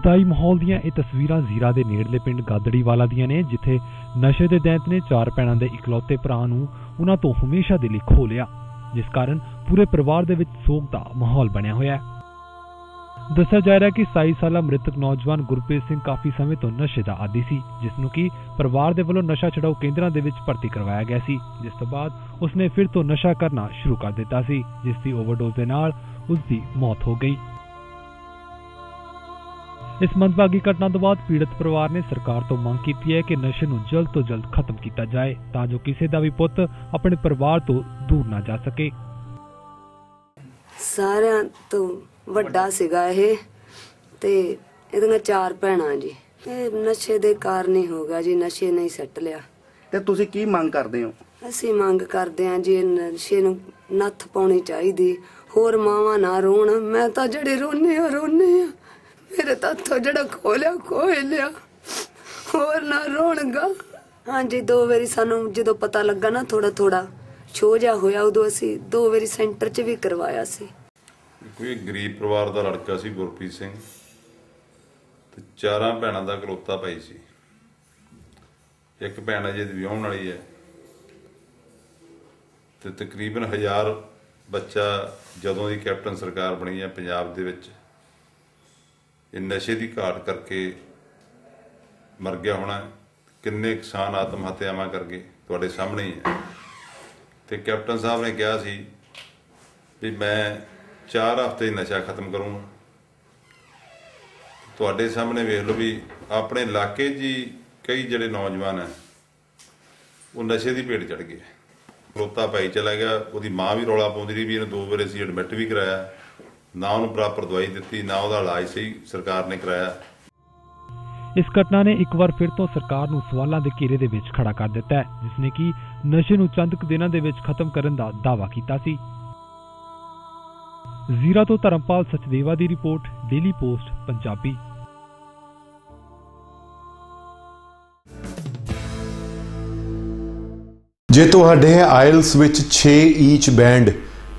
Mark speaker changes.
Speaker 1: ਦੁਖਦਾਈ ਮਾਹੌਲ ਦੀਆਂ ਇਹ ਤਸਵੀਰਾਂ ਜ਼ੀਰਾ ਦੇ ਨੇੜਲੇ ਪਿੰਡ ਗਾਦੜੀਵਾਲਾ ਦੀਆਂ ਨੇ, ਜਿੱਥੇ ਨਸ਼ੇ ਦੇ ਦੈਂਤ ਨੇ ਚਾਰ ਭੈਣਾਂ ਦੇ ਇਕਲੌਤੇ ਭਰਾ ਨੂੰ ਉਹਨਾਂ ਤੋਂ ਹਮੇਸ਼ਾ ਦੇ ਲਈ ਖੋਹ ਲਿਆ, ਜਿਸ ਕਾਰਨ ਪੂਰੇ ਪਰਿਵਾਰ ਦੇ ਵਿੱਚ ਸੋਗ ਦਾ ਮਾਹੌਲ ਬਣਿਆ ਹੋਇਆ ਹੈ। ਦੱਸਿਆ ਜਾ ਰਿਹਾ ਹੈ ਕਿ 27 ਸਾਲਾ ਮ੍ਰਿਤਕ ਨੌਜਵਾਨ ਗੁਰਪ੍ਰੀਤ ਸਿੰਘ ਕਾਫੀ ਸਮੇਂ ਤੋਂ ਨਸ਼ੇ ਦਾ ਆਦੀ ਸੀ ਜਿਸ ਨੂੰ ਕਿ ਪਰਿਵਾਰ ਦੇ ਵੱਲੋਂ ਨਸ਼ਾ ਛਡਾਊ ਕੇਂਦਰਾਂ ਦੇ ਵਿੱਚ ਭਰਤੀ ਕਰਵਾਇਆ ਗਿਆ ਸੀ, ਜਿਸ ਤੋਂ ਬਾਅਦ ਉਸਨੇ ਫਿਰ ਤੋਂ ਨਸ਼ਾ ਕਰਨਾ ਸ਼ੁਰੂ ਕਰ ਦਿੱਤਾ ਸੀ, ਜਿਸ ਦੀ ਓਵਰਡੋਜ਼ ਦੇ ਨਾਲ ਉਸ ਦੀ ਮੌਤ ਹੋ ਗਈ। ਇਸ ਮੰਦਭਾਗੀ ਘਟਨਾ ਤੋਂ ਬਾਅਦ ਪੀੜਤ ਪਰਿਵਾਰ ਨੇ ਸਰਕਾਰ ਤੋਂ ਮੰਗ ਕੀਤੀ ਹੈ ਕਿ ਨਸ਼ੇ ਨੂੰ ਜਲਦ ਤੋਂ ਜਲਦ ਖਤਮ ਕੀਤਾ ਜਾਏ ਤਾਂ ਜੋ ਕਿਸੇ ਦਾ ਵੀ ਪੁੱਤ ਆਪਣੇ ਪਰਿਵਾਰ ਤੋਂ ਦੂਰ ਨਾ ਜਾ ਸਕੇ।
Speaker 2: ਸਾਰਿਆਂ ਤੋਂ ਵੱਡਾ ਸੀਗਾ ਇਹ ਤੇ ਇਹਦੀਆਂ ਚਾਰ ਭੈਣਾਂ ਜੀ। ਇਹ ਨਸ਼ੇ ਦੇ ਕਾਰਨ ਹੀ ਹੋ ਗਿਆ ਜੀ ਨਸ਼ੇ ਨਹੀਂ ਸੱਟ ਲਿਆ।
Speaker 3: ਤੇ ਤੁਸੀਂ ਕੀ ਮੰਗ ਕਰਦੇ ਹੋ?
Speaker 2: ਅਸੀਂ ਮੰਗ ਕਰਦੇ ਹਾਂ ਜੀ ਨਸ਼ੇ ਨੂੰ ਨੱਥ ਪਾਉਣੀ ਚਾਹੀਦੀ। ਹੋਰ ਮਾਵਾਂ ਨਾ ਰੋਣ। ਮੈਂ ਤਾਂ ਜਿਹੜੇ ਰੋਨੇ ਆ ਰੋਨੇ ਆ ਮੇਰੇ ਤਾਂ ਹੱਥੋਂ ਜਿਹੜਾ ਖੋਲਿਆ, ਖੋਹ ਲਿਆ। ਹੋਰ ਨਾ ਰੋਣਗਾ। ਹਾਂਜੀ, ਦੋ ਵਾਰੀ ਸਾਨੂੰ ਜਦੋਂ ਪਤਾ ਲੱਗਾ ਨਾ ਥੋੜਾ ਥੋੜਾ ਛੋ ਹੋਇਆ, ਉਦੋਂ ਅਸੀਂ ਦੋ ਵਾਰੀ ਸੈਂਟਰ 'ਚ ਵੀ ਕਰਵਾਇਆ ਸੀ।
Speaker 4: ਕੋਈ ਗਰੀਬ ਪਰਿਵਾਰ ਦਾ ਲੜਕਾ ਸੀ, ਗੁਰਪ੍ਰੀਤ ਸਿੰਘ। ਤੇ ਚਾਰਾਂ ਭੈਣਾਂ ਦਾ ਇਕਲੌਤਾ ਭਾਈ ਸੀ। ਇੱਕ ਭੈਣ ਅਜੇ ਦੀ ਵਿਆਹਣ ਵਾਲੀ ਹੈ। ਤੇ ਤਕਰੀਬਨ 1000 ਬੱਚਾ ਜਦੋਂ ਦੀ ਕੈਪਟਨ ਸਰਕਾਰ ਬਣੀ ਹੈ ਪੰਜਾਬ ਦੇ ਵਿੱਚ। ਇਹ ਨਸ਼ੇ ਦੀ ਘਾਟ ਕਰਕੇ ਮਰ ਗਿਆ ਹੋਣਾ ਕਿੰਨੇ ਕਿਸਾਨ ਆਤਮ ਹੱਤਿਆਵਾਂ ਕਰਕੇ ਤੁਹਾਡੇ ਸਾਹਮਣੇ ਹੀ ਹੈ। ਤੇ ਕੈਪਟਨ ਸਾਹਿਬ ਨੇ ਕਿਹਾ ਸੀ ਵੀ ਮੈਂ 4 ਹਫ਼ਤੇ ਨਸ਼ਾ ਖਤਮ ਕਰੂੰਗਾ। ਤੁਹਾਡੇ ਸਾਹਮਣੇ ਵੇਖ ਲਓ ਵੀ ਆਪਣੇ ਇਲਾਕੇ 'ਚ ਹੀ ਕਈ ਜਿਹੜੇ ਨੌਜਵਾਨ ਹੈ, ਉਹ ਨਸ਼ੇ ਦੀ ਭੇਟ ਚੜ ਗਏ ਰੋਤਾ ਪਾਈ ਚਲਾ ਗਿਆ, ਉਹਦੀ ਮਾਂ ਵੀ ਰੌਲਾ ਪਾਉਂਦੀ ਰਹੀ ਵੀ ਇਹਨੂੰ ਦੋ ਵਾਰ ਅਸੀਂ ਐਡਮਿਟ ਵੀ ਕਰਾਇਆ। ਨਾ ਉਹਨੂੰ ਪ੍ਰਾਪਰ ਦਵਾਈ ਦਿੱਤੀ ਨਾ ਉਹਦਾ ਇਲਾਜ ਸਹੀ ਸਰਕਾਰ ਨੇ ਕਰਾਇਆ।
Speaker 1: ਇਸ ਘਟਨਾ ਨੇ ਇੱਕ ਵਾਰ ਫਿਰ ਤੋਂ ਸਰਕਾਰ ਨੂੰ ਸਵਾਲਾਂ ਦੇ ਘੇਰੇ ਦੇ ਵਿੱਚ ਖੜਾ ਕਰ ਦਿੱਤਾ ਹੈ ਜਿਸ ਨੇ ਕਿ ਨਸ਼ੇ ਨੂੰ ਚੰਦ ਕੁ ਦਿਨਾਂ ਦੇ ਵਿੱਚ ਖਤਮ ਕਰਨ ਦਾ ਦਾਅਵਾ ਕੀਤਾ ਸੀ। ਜ਼ੀਰਾ ਤੋਂ ਧਰਮਪਾਲ ਸਚਦੇਵਾ ਦੀ ਰਿਪੋਰਟ ਡੇਲੀ ਪੋਸਟ ਪੰਜਾਬੀ।
Speaker 5: ਜੇ ਤੁਹਾਡੇ ਆਇਲਸ ਵਿੱਚ 6 ਈਚ ਬੈਂਡ